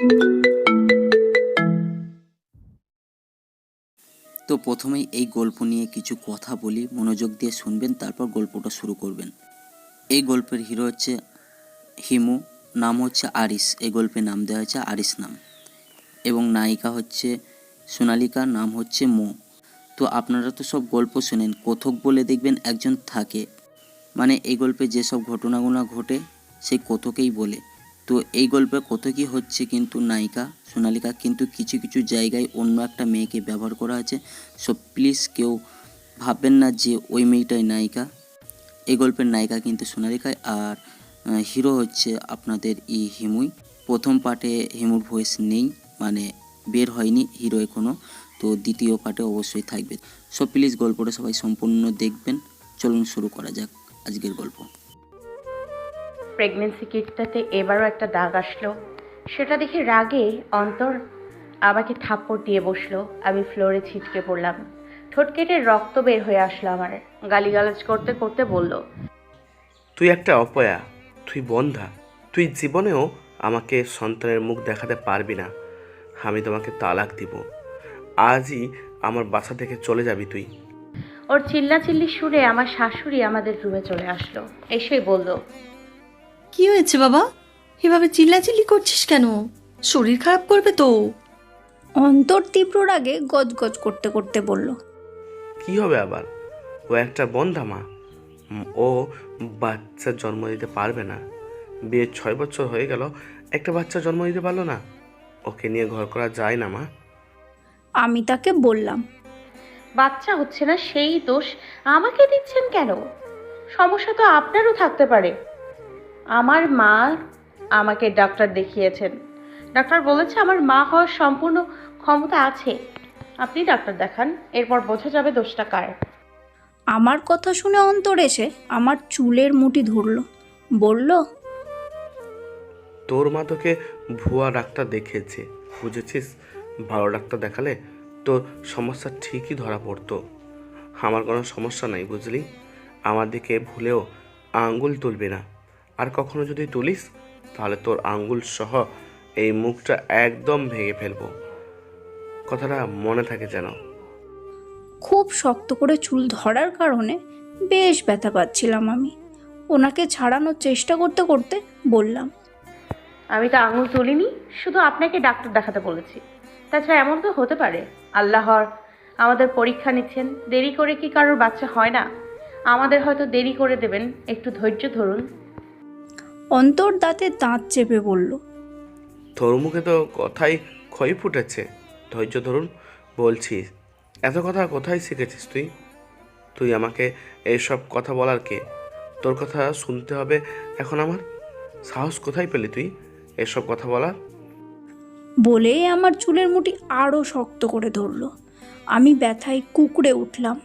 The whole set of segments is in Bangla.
তো প্রথমেই এই গল্প নিয়ে কিছু কথা বলি, মনোযোগ দিয়ে শুনবেন, তারপর গল্পটা শুরু করবেন। এই গল্পের হিরো হচ্ছে হিমু, নাম হচ্ছে আরিস। এই গল্পে নাম দেওয়া হয়েছে আরিস নাম। এবং নায়িকা হচ্ছে সোনালিকা নাম হচ্ছে মো। তো আপনারা তো সব গল্প শোনেন, কথক বলে দেখবেন একজন থাকে। মানে এই গল্পে যেসব ঘটনাগুলো ঘটে, সেই কথকেই বলে। তো এই গল্পে কথকই হচ্ছে কিন্তু নায়িকা সোনালিকা কিন্তু কিছু কিছু জায়গায় অন্য একটা মেয়েকে ব্যবহার করা আছে। সো প্লিজ কেউ ভাববেন না যে ওই মেয়েটাই নায়িকা। এই গল্পের নায়িকা কিন্তু সোনালিকা আর হিরো হচ্ছে আপনাদের ই হিমুই। প্রথম পার্টে হিমুর ভয়েস নেই মানে বের হয়নি হিরো এখনও তো দ্বিতীয় পার্টে অবশ্যই থাকবে। সো প্লিজ গল্পটা সবাই সম্পূর্ণ দেখবেন। চলুন শুরু করা যাক আজকের গল্প। প্রেগনেন্সি কিটটাতে এবারও একটা দাগ আসলো। সেটা দেখে রাগে অন্তর আমাকে থাপ্পড় দিয়ে বসল। আমি ফ্লোরে ছিটকে পড়লাম। ঠোঁট কেটে রক্ত বের হয়ে আসলো আমার। গালিগালাজ করতে করতে বলল তুই একটা অপয়া তুই বন্ধা তুই জীবনেও আমাকে সন্তানের মুখ দেখাতে পারবি না। আমি তোমাকে তালাক দিব। আজই আমার বাসা থেকে চলে যাবি তুই। ওর চিল্লাচিল্লি সুরে আমার শাশুড়ি আমাদের রুমে চলে আসলো। এসেই বলল কি হয়েছে বাবা? এভাবে চিল্লাচিল্লি করছিস কেন? শরীর খারাপ করবে তো। অন্তর তীব্র রাগে গজগজ করতে করতে বলল কি হবে আবার? ও একটা বন্ধা মা। ও বাচ্চা জন্ম দিতে পারবে না। বিয়ে ছয় বছর হয়ে গেল একটা বাচ্চা জন্ম দিতে পারল না। ওকে নিয়ে ঘর করা যায় না মা। আমি তাকে বললাম বাচ্চা হচ্ছে না সেই দোষ আমাকে দিচ্ছেন কেন? সমস্যা তো আপনারও থাকতে পারে। আমার মা আমাকে ডাক্তার দেখিয়েছেন। ডাক্তার বলেছে আমার মা হওয়ার সম্পূর্ণ ক্ষমতা আছে। আপনি ডাক্তার দেখান এরপর বোঝা যাবে দোষটা কার। আমার কথা শুনে অন্তর এসে আমার চুলের মুঠি ধরলো। বলল তোর মা তোকে ভুয়া ডাক্তার দেখিয়েছে বুঝেছিস? ভালো ডাক্তার দেখালে তোর সমস্যা ঠিকই ধরা পড়তো। আমার কোনো সমস্যা নাই বুঝলি? আমার দিকে ভুলেও আঙ্গুল তুলবে না। আর কখনো যদি তুলিস তাহলে তোর আঙ্গুল সহ এই মুখটা একদম ভেঙে ফেলব। কথাটা মনে থাকে যেন। খুব শক্ত করে চুল ধরার কারণে বেশ ব্যথা পাচ্ছিলাম আমি। ওনাকে ছাড়ানোর চেষ্টা করতে করতে বললাম আমি তো আঙুল তুলিনি শুধু আপনাকে ডাক্তার দেখাতে বলেছি। তাছাড়া এমন তো হতে পারে। আল্লাহর আমাদের পরীক্ষা নিচ্ছেন। দেরি করে কি কারোর বাচ্চা হয় না? আমাদের হয়তো দেরি করে দেবেন। একটু ধৈর্য ধরুন। অন্তর দাঁতে দাঁত চেপে বলল তোর মুখে তো কথাই ক্ষয় ফুটেছে। ধৈর্য ধরুন বলছিস এত কথা কোথায় শিখেছিস তুই? তুই আমাকে এইসব কথা বলার কে? তোর কথা শুনতে হবে এখন আমার? সাহস কোথায় পেলি তুই এসব কথা বলার? বলেই আমার চুলের মুঠি আরও শক্ত করে ধরলো। আমি ব্যথায় কুকড়ে উঠলাম।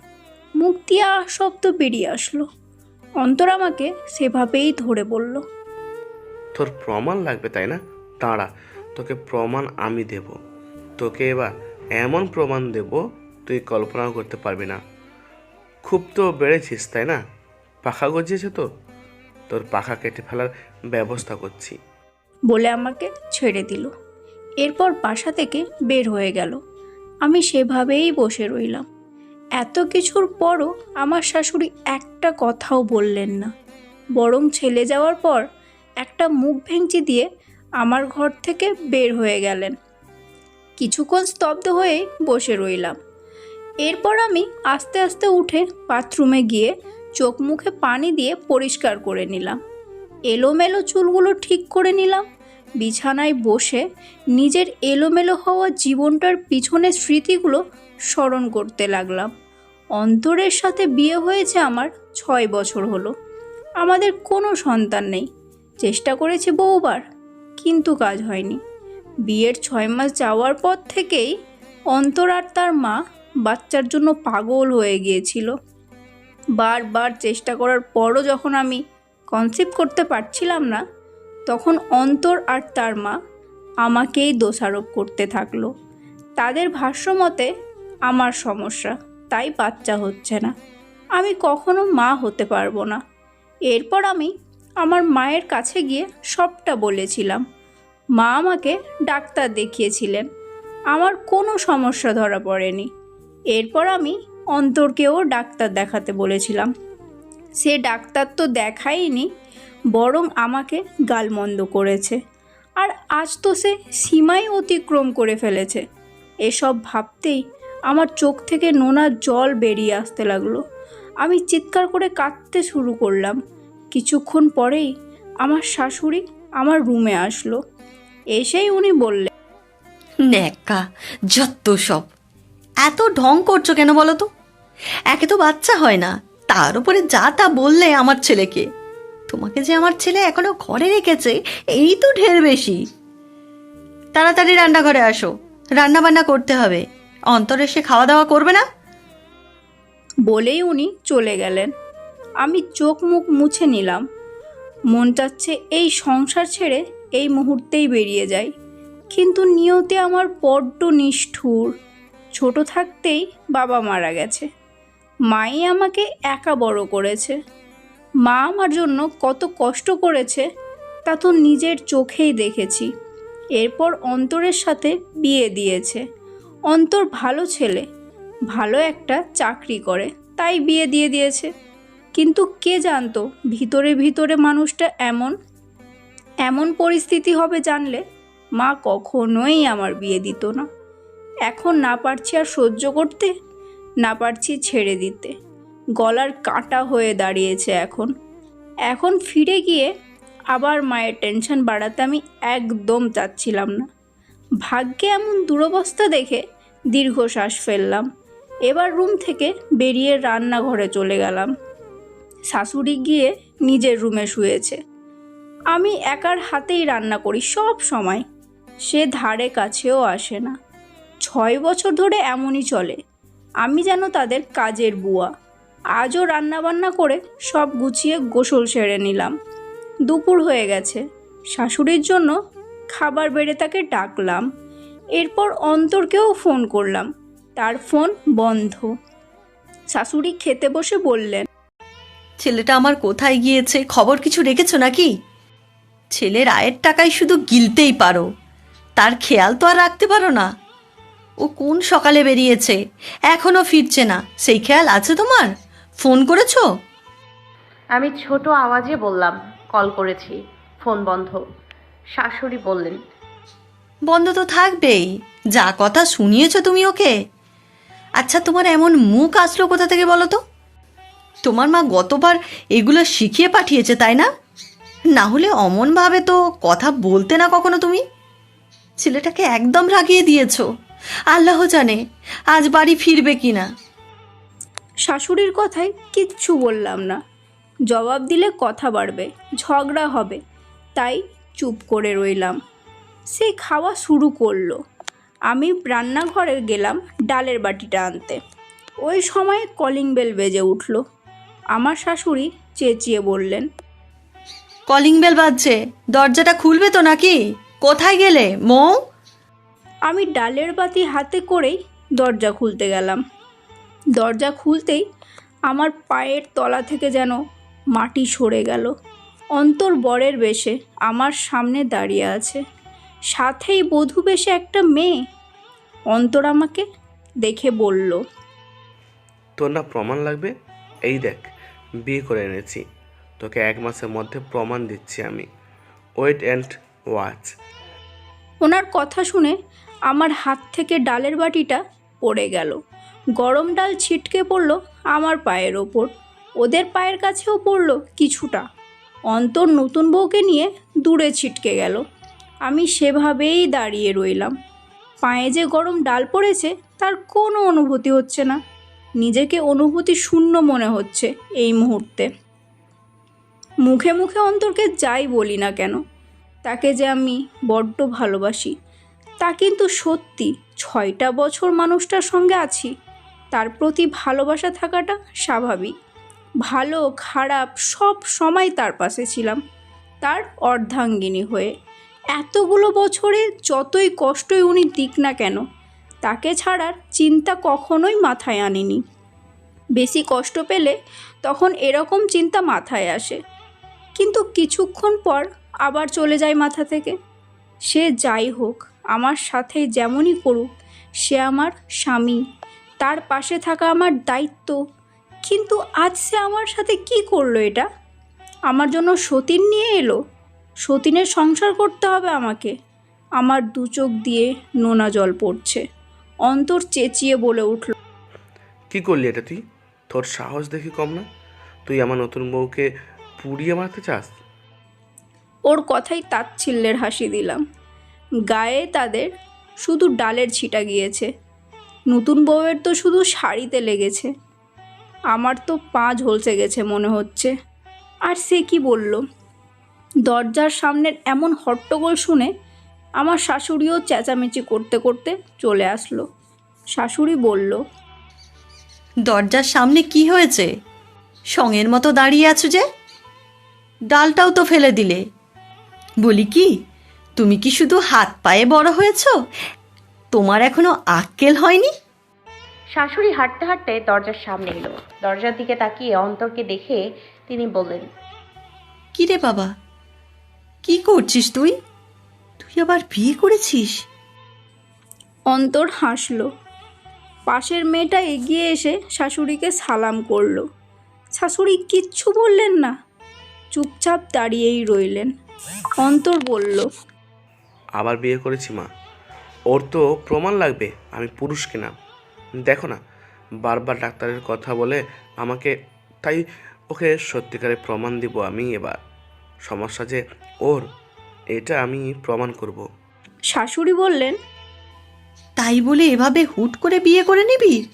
মুখ দিয়ে শব্দ বেরিয়ে আসলো। অন্তর আমাকে সেভাবেই ধরে বলল তোর প্রমাণ লাগবে, তাই না? দাঁড়া, তোকে প্রমাণ আমি দেব। তোকে এবার এমন প্রমাণ দেব, তুই কল্পনাও করতে পারবি না। খুব তো বেড়েছিস, তাই না? পাখা গজিয়েছে তো? তোর পাখা কেটে ফেলার ব্যবস্থা করছি। বলে আমাকে ছেড়ে দিল। এরপর বাসা থেকে বের হয়ে গেল। আমি সেভাবেই বসে রইলাম। এত কিছুর পরও আমার শাশুড়ি একটা কথাও বললেন না। বরং ছেলে যাওয়ার পর একটা মুখ ভেঙচি দিয়ে আমার ঘর থেকে বের হয়ে গেলেন। কিছুক্ষণ স্তব্ধ হয়ে বসে রইলাম। এরপর আমি আস্তে আস্তে উঠে বাথরুমে গিয়ে চোখ মুখে পানি দিয়ে পরিষ্কার করে নিলাম। এলোমেলো চুলগুলো ঠিক করে নিলাম। বিছানায় বসে নিজের এলোমেলো হওয়া জীবনটার পিছনের স্মৃতিগুলো স্মরণ করতে লাগলাম। অন্তরের সাথে বিয়ে হয়েছে আমার ছয় বছর হলো। আমাদের কোনো সন্তান নেই। চেষ্টা করেছি বহুবার, কিন্তু কাজ হয়নি। বিয়ের ছয় মাস যাওয়ার পর থেকেই অন্তর আর তার মা বাচ্চার জন্য পাগল হয়ে গিয়েছিল। বারবার চেষ্টা করার পরও যখন আমি কনসিভ করতে পারছিলাম না, তখন অন্তর আর তার মা আমাকেই দোষারোপ করতে থাকল। তাদের ভাষ্যমতে আমার সমস্যা, তাই বাচ্চা হচ্ছে না। আমি কখনো মা হতে পারব না। এরপর আমি আমার মায়ের কাছে গিয়ে সবটা বলেছিলাম। মা আমাকে ডাক্তার দেখিয়েছিলেন। আমার কোনো সমস্যা ধরা পড়েনি। এরপর আমি অন্তরকেও ডাক্তার দেখাতে বলেছিলাম। সে ডাক্তার তো দেখায়নি, বরং আমাকে গালমন্দ করেছে। আর আজ তো সে সীমাই অতিক্রম করে ফেলেছে। এসব ভাবতেই আমার চোখ থেকে নোনা জল বেরিয়ে আসতে লাগল। আমি চিৎকার করে কাঁদতে শুরু করলাম। কিছুক্ষণ পরেই আমার শাশুড়ি আমার রুমে আসলো। এসেই উনি বললেন ন্যাকা যত সব। এত ঢং করছ কেন বলো তো? একে তো বাচ্চা হয় না তার উপরে যা তা বললে আমার ছেলেকে। তোমাকে যে আমার ছেলে এখনও ঘরে রেখেছে এই তো ঢের বেশি। তাড়াতাড়ি রান্নাঘরে আসো রান্না বান্না করতে হবে অন্তরে এসে খাওয়া দাওয়া করবে না? বলেই উনি চলে গেলেন। আমি চোখ মুখ মুছে নিলাম। মন চাচ্ছে এই সংসার ছেড়ে এই মুহূর্তেই বেরিয়ে যাই। কিন্তু নিয়তে আমার বড্ড নিষ্ঠুর। ছোট থাকতেই বাবা মারা গেছে। মাই আমাকে একা বড় করেছে। মা আমার জন্য কত কষ্ট করেছে তা তো নিজের চোখেই দেখেছি। এরপর অন্তরের সাথে বিয়ে দিয়েছে। অন্তর ভালো ছেলে, ভালো একটা চাকরি করে, তাই বিয়ে দিয়ে দিয়েছে। কিন্তু কে জানতো ভিতরে ভিতরে মানুষটা এমন? এমন পরিস্থিতি হবে জানলে মা কখনোই আমার বিয়ে দিত না। এখন না পারছি আর সহ্য করতে, না পারছি ছেড়ে দিতে। গলার কাঁটা হয়ে দাঁড়িয়েছে এখন। এখন ফিরে গিয়ে আবার মায়ের টেনশন বাড়াতে আমি একদম চাচ্ছিলাম না। ভাগ্যে এমন দুরবস্থা দেখে দীর্ঘশ্বাস ফেললাম। এবার রুম থেকে বেরিয়ে রান্নাঘরে চলে গেলাম। শাশুড়ি গিয়ে নিজের রুমে শুয়েছে। আমি একার হাতেই রান্না করি সব সময়। সে ধারে কাছেও আসে না। ছয় বছর ধরে এমনই চলে। আমি যেন তাদের কাজের বুয়া। আজও রান্নাবান্না করে সব গুছিয়ে গোসল সেরে নিলাম। দুপুর হয়ে গেছে। শাশুড়ির জন্য খাবার বেড়ে তাকে ডাকলাম। এরপর অন্তরকেও ফোন করলাম। তার ফোন বন্ধ। শাশুড়ি খেতে বসে বললেন ছেলেটা আমার কোথায় গিয়েছে? খবর কিছু রেখেছো নাকি? ছেলের আয়ের টাকায় শুধু গিলতেই পারো। তার খেয়াল তো আর রাখতে পারো না। ও কোন সকালে বেরিয়েছে? এখনও ফিরছে না। সেই খেয়াল আছে তোমার? ফোন করেছ? আমি ছোট আওয়াজে বললাম কল করেছি। ফোন বন্ধ। শাশুড়ি বললেন বন্ধ তো থাকবেই। যা কথা শুনিয়েছো তুমি ওকে? আচ্ছা তোমার এমন মুখ আসলো কোথা থেকে বলো তো? তোমার মা গতবার এগুলো শিখিয়ে পাঠিয়েছে, তাই না? না হলে অমনভাবে তো কথা বলতে না কখনো তুমি? ছেলেটাকে একদম রাগিয়ে দিয়েছ। আল্লাহ জানে আজ বাড়ি ফিরবে কি না শাশুড়ির কথায় কিচ্ছু বললাম না। জবাব দিলে কথা বাড়বে, ঝগড়া হবে, তাই চুপ করে রইলাম। সে খাওয়া শুরু করল। আমি রান্নাঘরে গেলাম ডালের বাটিটা আনতে। ওই সময় কলিং বেল বেজে উঠল। আমার শাশুড়ি চেঁচিয়ে বললেন কলিং বেল বাজছে দরজাটা খুলবে তো নাকি? কোথায় গেলে মৌ? আমি ডালের বাতি হাতে করেই দরজা খুলতে গেলাম। দরজা খুলতেই আমার পায়ের তলা থেকে যেন মাটি সরে গেল। অন্তর বরের বেশে আমার সামনে দাঁড়িয়ে আছে। সাথেই বধূ বেশে একটা মেয়ে অন্তর আমাকে দেখে বলল তোর না প্রমাণ লাগবে? এই দেখ বিয়ে করে এনেছি। তোকে এক মাসের মধ্যে প্রমাণ দিচ্ছি আমি। ওয়েট অ্যান্ড ওয়াচ ওনার কথা শুনে আমার হাত থেকে ডালের বাটিটা পড়ে গেল। গরম ডাল ছিটকে পড়ল আমার পায়ের ওপর। ওদের পায়ের কাছেও পড়ল কিছুটা। অন্তর নতুন বউকে নিয়ে দূরে ছিটকে গেল। আমি সেভাবেই দাঁড়িয়ে রইলাম। পায়ে যে গরম ডাল পড়েছে, তার কোনো অনুভূতি হচ্ছে না। নিজেকে অনুভূতি শূন্য মনে হচ্ছে এই মুহূর্তে। মুখে মুখে অন্তরকে যাই বলি না কেন, তাকে যে আমি বড্ড ভালোবাসি, তা কিন্তু সত্যি। ছয়টা বছর মানুষটার সঙ্গে আছি, তার প্রতি ভালোবাসা থাকাটা স্বাভাবিক। ভালো, খারাপ সব সময় তার পাশে ছিলাম, তার অর্ধাঙ্গিনী হয়ে। এতগুলো বছরে যতই কষ্টই উনি দিক না কেন তাকে ছাড়ার চিন্তা কখনোই মাথায় আনিনি। বেশি কষ্ট পেলে তখন এরকম চিন্তা মাথায় আসে। কিন্তু কিছুক্ষণ পর আবার চলে যায় মাথা থেকে। সে যাই হোক, আমার সাথে যেমনই করুক, সে আমার স্বামী। তার পাশে থাকা আমার দায়িত্ব। কিন্তু আজ সে আমার সাথে কি করল এটা? আমার জন্য সতীন নিয়ে এলো? সতীনের সংসার করতে হবে আমাকে। আমার দু চোখ দিয়ে নোনা জল পড়ছে। অন্তর চেঁচিয়ে বলে উঠল কি করলি এটা তুই? তোর সাহস দেখি কম না? তুই আমার নতুন বউকে পুড়িয়ে মারতে চাস? ওর কথাই তাচ্ছিল্যের হাসি দিলাম। গায়ে তাদের শুধু ডালের ছিটা গিয়েছে। নতুন বউয়ের তো শুধু শাড়িতে লেগেছে। আমার তো পা ঝলসে গেছে মনে হচ্ছে। আর সে কি বলল? দরজার সামনের এমন হট্টগোল শুনে আমার শাশুড়িও চেঁচামেচি করতে করতে চলে আসলো। শাশুড়ি বলল দরজার সামনে কি হয়েছে? সঙের মতো দাঁড়িয়ে আছো যে? ডালটাও তো ফেলে দিলে। বলি কি তুমি কি শুধু হাত পায়ে বড় হয়েছো? তোমার এখনও আক্কেল হয়নি? শাশুড়ি হাঁটতে হাঁটতে দরজার সামনে এলো। দরজার দিকে তাকিয়ে অন্তরকে দেখে তিনি বললেন কি রে বাবা কি করছিস তুই? তুই আবার বিয়ে করেছিস? অন্তর হাসলো। পাশের মেয়েটা এগিয়ে এসে শাশুড়িকে সালাম করল। শাশুড়ি কিচ্ছু বললেন না চুপচাপ দাঁড়িয়েই রইলেন। অন্তর বলল আবার বিয়ে করেছি মা। ওর তো প্রমাণ লাগবে আমি পুরুষ কিনা। দেখো না বারবার ডাক্তারের কথা বলে আমাকে তাই ওকে সত্যিকারের প্রমাণ দিব আমি এবার। সমস্যা যে ওর এটা আমি প্রমাণ করব। শাশুড়ি বললেন তাই বলে এভাবে হুট করে বিয়ে করে নিবি?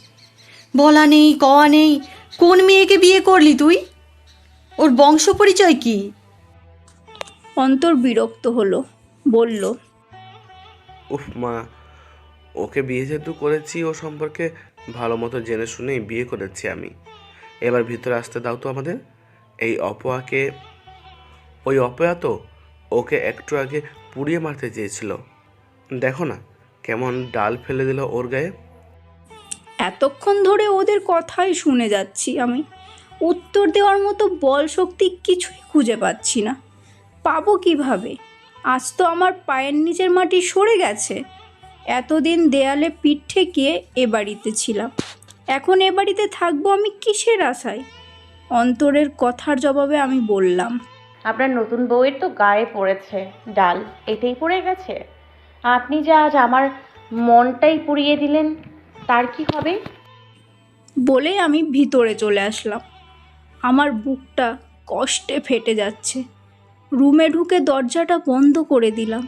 বলা নেই কওয়া নেই কোন মেয়েকে বিয়ে করলি তুই? ওর বংশ পরিচয় কি? অন্তর বিরক্ত হলো বলল উফ মা ওকে বিয়ে যেহেতু করেছি ও সম্পর্কে ভালো মতো জেনে শুনেই বিয়ে করেছি আমি। এবার ভিতরে আসতে দাও তো আমাদের। এই অপয়াকে ওই অপয়া তো ওকে একটু আগে পুড়িয়ে মারতে চেয়েছিল। দেখো না, কেমন ডাল ফেলে দিল ওর গায়ে। এতক্ষণ ধরে ওদের কথাই শুনে যাচ্ছি আমি। উত্তর দেওয়ার মতো বল শক্তি কিছুই খুঁজে পাচ্ছি না। পাবো কীভাবে? আজ তো আমার পায়ের নিচের মাটি সরে গেছে। এতদিন দেয়ালে পিঠ ঠেকিয়ে এ বাড়িতে ছিলাম। এখন এ বাড়িতে থাকব আমি কিসের আশায়? অন্তরের কথার জবাবে আমি বললাম আপনার নতুন বউয়ের তো গায়ে পড়েছে, ডাল, এতেই পড়ে গেছে? আপনি যে আজ আমার মনটাই পুড়িয়ে দিলেন, তার কি হবে? বলে আমি ভিতরে চলে আসলাম। আমার বুকটা কষ্টে ফেটে যাচ্ছে। রুমে ঢুকে দরজাটা বন্ধ করে দিলাম।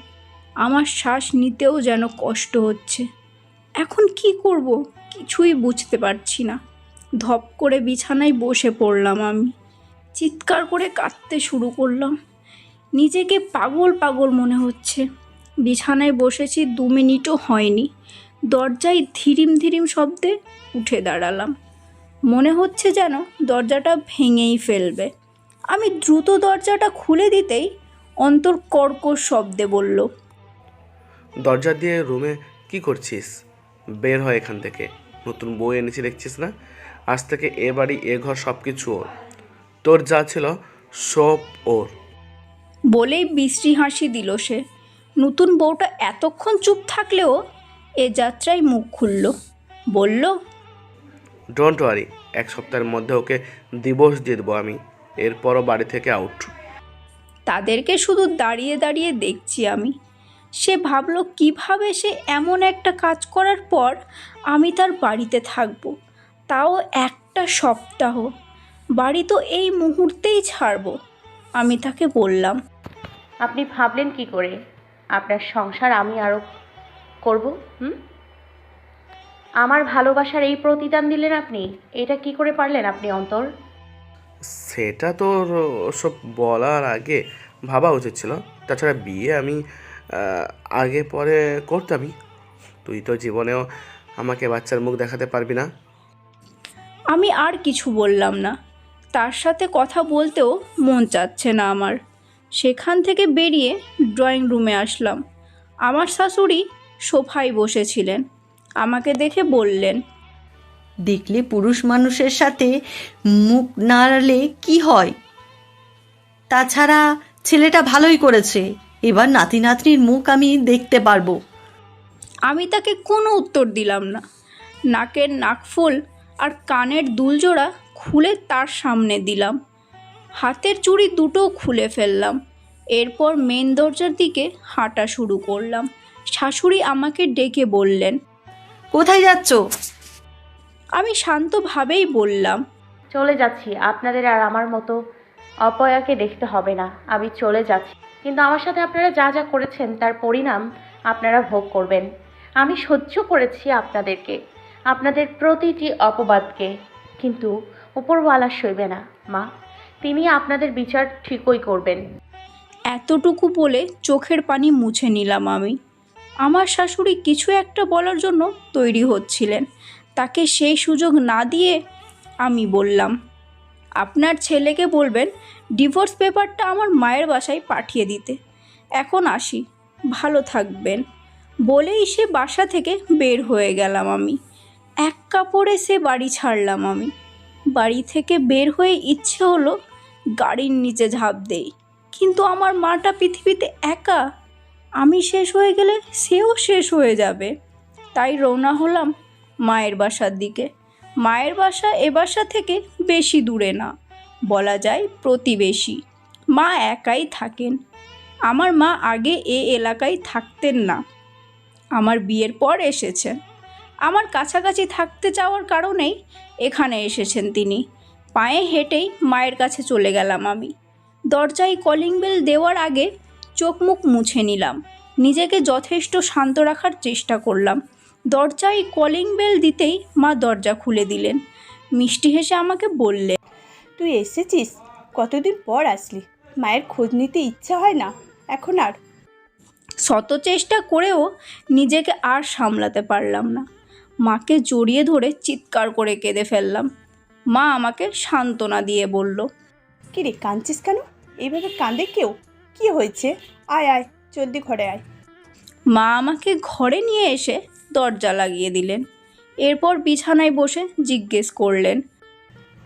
আমার শ্বাস নিতেও যেন কষ্ট হচ্ছে। এখন কি করব? কিছুই বুঝতে পারছি না। ধপ করে বিছানায় বসে পড়লাম আমি। চিৎকার করে কাঁদতে শুরু করলাম। নিজেকে পাগল পাগল মনে হচ্ছে। বিছানায় বসেছি দু মিনিটও হয়নি। দরজায় ধীরিম ধীরিম শব্দে উঠে দাঁড়ালাম। মনে হচ্ছে যেন দরজাটা ভেঙেই ফেলবে। আমি দ্রুত দরজাটা খুলে দিতেই অন্তর কর্কশ শব্দে বলল, দরজা দিয়ে রুমে কি করছিস? বের হয় এখান থেকে। নতুন বই এনেছি, দেখছিস না? আজ থেকে এ বাড়ি, এ ঘর সব কিছু ওর। তোর যা ছিল সব ওর। বলেই বিশ্রী হাসি দিল সে। নতুন বউটা এতক্ষণ চুপ থাকলেও এ যাত্রায় মুখ খুলল। বলল ডোন্ট ওয়ারি এক সপ্তাহের মধ্যে ওকে দিবস দিয়ে দেবো আমি। এরপরও বাড়ি থেকে আউট তাদেরকে শুধু দাঁড়িয়ে দাঁড়িয়ে দেখছি আমি। সে ভাবলো কীভাবে সে এমন একটা কাজ করার পর আমি তার বাড়িতে থাকব? তাও একটা সপ্তাহ। বাড়ি তো এই মুহূর্তেই ছাড়বো। আমি তাকে বললাম। আপনি ভাবলেন কি করে? আপনার সংসার আমি আরও করব হুম? আমার ভালোবাসার এই প্রতিদান দিলেন আপনি এটা কি করে পারলেন আপনি অন্তর? সেটা তোর সব বলার আগে ভাবা উচিত ছিল। তাছাড়া বিয়ে আমি আহ, আগে পরে করতামই। তুই তো জীবনেও আমাকে বাচ্চার মুখ দেখাতে পারবি না। আমি আর কিছু বললাম না। তার সাথে কথা বলতেও মন চাচ্ছে না আমার। সেখান থেকে বেরিয়ে ড্রয়িং রুমে আসলাম। আমার শাশুড়ি সোফায় বসেছিলেন। আমাকে দেখে বললেন দেখলে পুরুষ মানুষের সাথে মুখ নাড়ালে কি হয়? তাছাড়া ছেলেটা ভালোই করেছে। এবার নাতি নাতনির মুখ আমি দেখতে পারব। আমি তাকে কোনো উত্তর দিলাম না। নাকের নাকফুল আর কানের দুলজোড়া খুলে তার সামনে দিলাম। হাতের চুড়ি দুটোও খুলে ফেললাম। এরপর মেন দরজার দিকে হাঁটা শুরু করলাম। শাশুড়ি আমাকে ডেকে বললেন কোথায় যাচ্ছ? আমি শান্তভাবেই বললাম চলে যাচ্ছি। আপনাদের আর আমার মতো অপয়াকে দেখতে হবে না। আমি চলে যাচ্ছি। কিন্তু আমার সাথে আপনারা যা যা করেছেন তার পরিণাম আপনারা ভোগ করবেন। আমি সহ্য করেছি আপনাদেরকে। আপনাদের প্রতিটি অপবাদকে। কিন্তু উপরওয়ালা সইবে না, মা। তিনি আপনাদের বিচার ঠিকই করবেন। এতটুকু বলে চোখের পানি মুছে নিলাম আমি। আমার শাশুড়ি কিছু একটা বলার জন্য তৈরি হচ্ছিলেন। তাকে সেই সুযোগ না দিয়ে আমি বললাম, আপনার ছেলেকে বলবেন ডিভোর্স পেপারটা আমার মায়ের বাসায় পাঠিয়ে দিতে। এখন আসি, ভালো থাকবেন। বলেই সে বাসা থেকে বের হয়ে গেলাম আমি। এক কাপড়ে সে বাড়ি ছাড়লাম আমি। বাড়ি থেকে বের হয়ে ইচ্ছে হলো গাড়ির নিচে ঝাঁপ দেই। কিন্তু আমার মাটা পৃথিবীতে একা। আমি শেষ হয়ে গেলে সেও শেষ হয়ে যাবে। তাই রওনা হলাম মায়ের বাসার দিকে। মায়ের বাসা এ বাসা থেকে বেশি দূরে না, বলা যায় প্রতিবেশী। মা একাই থাকেন। আমার মা আগে এ এলাকায় থাকতেন না। আমার বিয়ের পর এসেছেন। আমার কাছাকাছি থাকতে চাওয়ার কারণেই এখানে এসেছেন তিনি। পায়ে হেঁটেই মায়ের কাছে চলে গেলাম আমি। দরজায় কলিং বেল দেওয়ার আগে চোখ মুখ মুছে নিলাম। নিজেকে যথেষ্ট শান্ত রাখার চেষ্টা করলাম। দরজায় কলিং বেল দিতেই মা দরজা খুলে দিলেন। মিষ্টি হেসে আমাকে বললেন তুই এসেছিস? কতদিন পর আসলি? মায়ের খোঁজ নিতে ইচ্ছা হয় না এখন আর? শত চেষ্টা করেও নিজেকে আর সামলাতে পারলাম না। মাকে জড়িয়ে ধরে চিৎকার করে কেঁদে ফেললাম। মা আমাকে সান্ত্বনা দিয়ে বলল কি রে কাঁদছিস কেন? এইভাবে কাঁদে কেউ? কি হয়েছে? আয় আয় জলদি ঘরে আয়। মা আমাকে ঘরে নিয়ে এসে দরজা লাগিয়ে দিলেন। এরপর বিছানায় বসে জিজ্ঞেস করলেন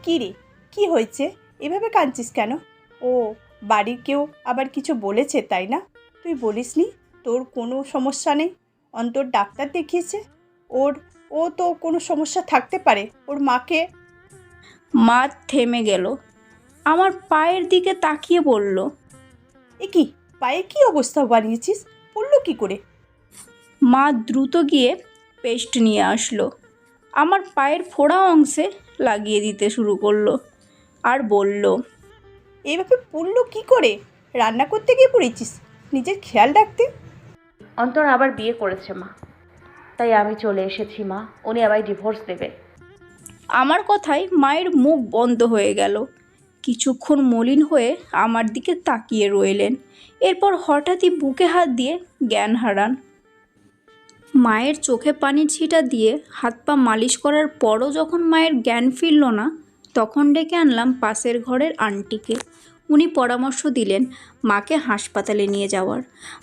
কি রে কি হয়েছে? এভাবে কাঁদছিস কেন? ও বাড়ির কেউ আবার কিছু বলেছে তাই না? তুই বলিসনি তোর কোনো সমস্যা নেই। অন্তর ডাক্তার দেখিয়েছে ওর ও তো কোনো সমস্যা থাকতে পারে। ওর মাকে মা থেমে গেল। আমার পায়ের দিকে তাকিয়ে বলল এ কি? পায়ে কি অবস্থা বানিয়েছিস? পড়ল কি করে? মা দ্রুত গিয়ে পেস্ট নিয়ে আসলো। আমার পায়ের ফোড়া অংশে লাগিয়ে দিতে শুরু করল আর বলল এইভাবে পড়ল কি করে? রান্না করতে গিয়ে পড়েছিস? নিজের খেয়াল রাখতে। অন্তর আবার বিয়ে করেছে মা। তাই আমি চলে এসেছি, মা। উনি আবার ডিভোর্স দেবে আমার কথায় মায়ের মুখ বন্ধ হয়ে গেল। কিছুক্ষণ মলিন হয়ে আমার দিকে তাকিয়ে রইলেন। এরপর হঠাৎই বুকে হাত দিয়ে জ্ঞান হারান। মায়ের চোখে পানির ছিটা দিয়ে হাত পা মালিশ করার পরও যখন মায়ের জ্ঞান ফিরল না, তখন ডেকে আনলাম পাশের ঘরের আন্টিকে। উনি পরামর্শ দিলেন মাকে হাসপাতালে নিয়ে যাওয়ার।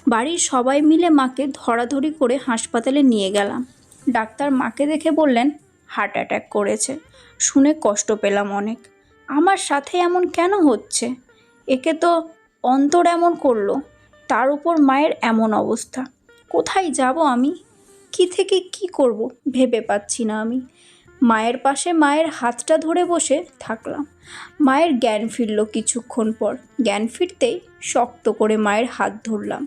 বাড়ির সবাই মিলে মাকে ধরাধরি করে হাসপাতালে নিয়ে গেলাম। ডাক্তার মাকে দেখে বললেন হার্ট অ্যাটাক করেছে। শুনে কষ্ট পেলাম অনেক। আমার সাথে এমন কেন হচ্ছে? একে তো অন্তর এমন করল, তার উপর মায়ের এমন অবস্থা। কোথায় যাব আমি? কি থেকে কি করব? ভেবে পাচ্ছি না আমি। মায়ের পাশে মায়ের হাতটা ধরে বসে থাকলাম। মায়ের জ্ঞান ফিরল কিছুক্ষণ পর। জ্ঞান ফিরতেই শক্ত করে মায়ের হাত ধরলাম।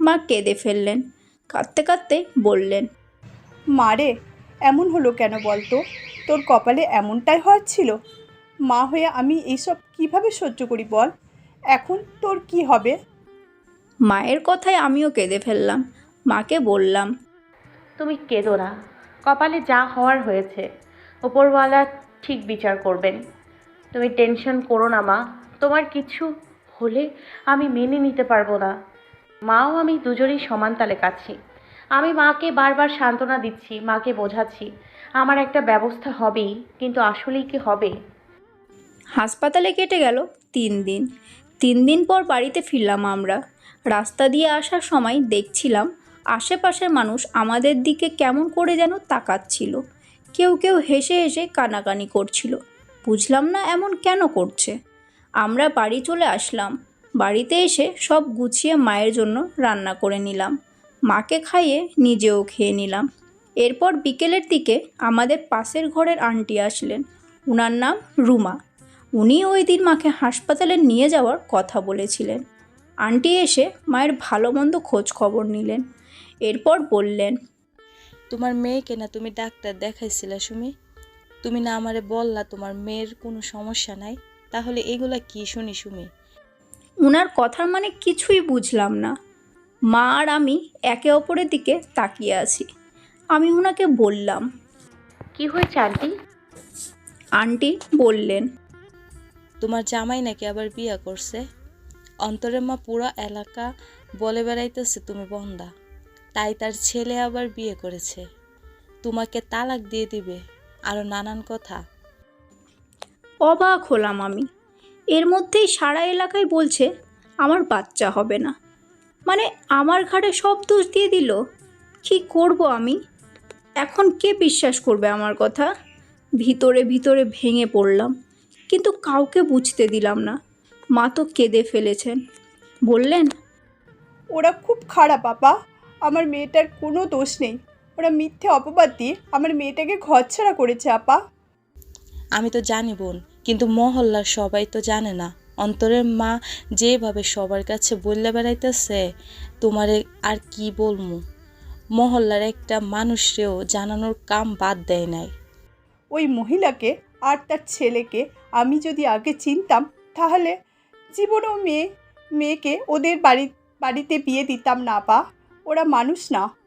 মা কেঁদে ফেললেন কাঁদতে কাঁদতে বললেন মারে এমন হলো কেন বলতো? তোর কপালে এমনটাই হওয়ার ছিল মা হয়ে আমি এইসব কীভাবে সহ্য করি বল? এখন তোর কি হবে? মায়ের কথায় আমিও কেঁদে ফেললাম। মাকে বললাম তুমি কেঁদো না। কপালে যা হওয়ার হয়েছে ওপরওয়ালা ঠিক বিচার করবেন। তুমি টেনশন করো না, মা। তোমার কিছু হলে আমি মেনে নিতে পারব না। মাও আমি দুজনেই সমান তালে কাছি। আমি মাকে বারবার সান্ত্বনা দিচ্ছি, মাকে বোঝাচ্ছি। আমার একটা ব্যবস্থা হবেই, কিন্তু আসলেই কি হবে? হাসপাতালে কেটে গেল তিন দিন। তিন দিন পর বাড়িতে ফিরলাম আমরা। রাস্তা দিয়ে আসার সময় দেখছিলাম, আশেপাশের মানুষ আমাদের দিকে কেমন করে যেন তাকাচ্ছিল। কেউ কেউ হেসে হেসে কানাকানি করছিল। বুঝলাম না এমন কেন করছে। আমরা বাড়ি চলে আসলাম। বাড়িতে এসে সব গুছিয়ে মায়ের জন্য রান্না করে নিলাম। মাকে খাইয়ে নিজেও খেয়ে নিলাম। এরপর বিকেলের দিকে আমাদের পাশের ঘরের আন্টি আসলেন। উনার নাম রুমা। উনি ওই দিন মাকে হাসপাতালে নিয়ে যাওয়ার কথা বলেছিলেন। আন্টি এসে মায়ের ভালো মন্দ খোঁজ খবর নিলেন। এরপর বললেন তোমার মেয়েকে না তুমি ডাক্তার দেখাইছিলা সুমি। তুমি না আমারে বললা তোমার মেয়ের কোনো সমস্যা নাই তাহলে এগুলা কি শুনি সুমি? উনার কথার মানে কিছুই বুঝলাম না। মা আর আমি একে অপরের দিকে তাকিয়ে আছি। আমি ওনাকে বললাম। কি হয়েছে আন্টি? আন্টি বললেন। তোমার জামাই নাকি আবার বিয়া করছে? অন্তরের মা পুরো এলাকা বলে বেড়াইতেছে তুমি বন্দা। তাই তার ছেলে আবার বিয়ে করেছে। তোমাকে তালাক দিয়ে দিবে আরও নানান কথা। অবাক হলাম আমি। এর মধ্যেই সারা এলাকায় বলছে আমার বাচ্চা হবে না। মানে আমার ঘাড়ে সব দোষ দিয়ে দিল। কি করব আমি? এখন কে বিশ্বাস করবে আমার কথা? ভিতরে ভিতরে ভেঙে পড়লাম কিন্তু কাউকে বুঝতে দিলাম না। মা তো কেঁদে ফেলেছেন। বললেন ওরা খুব খারাপ আপা। আমার মেয়েটার কোনো দোষ নেই। ওরা মিথ্যে অপবাদ দিয়ে আমার মেয়েটাকে ঘরছাড়া করেছে আপা। আমি তো জানি বোন কিন্তু মহল্লার সবাই তো জানে না। অন্তরের মা যেভাবে সবার কাছে বললে বেড়াইতেছে তোমারে আর কি বলমু? মহল্লার একটা মানুষরেও জানানোর কাম বাদ দেয় নাই। ওই মহিলাকে আর তার ছেলেকে আমি যদি আগে চিনতাম তাহলে জীবনেও মেয়ে মেয়েকে ওদের বাড়ি বাড়িতে বিয়ে দিতাম না পা ওরা মানুষ না।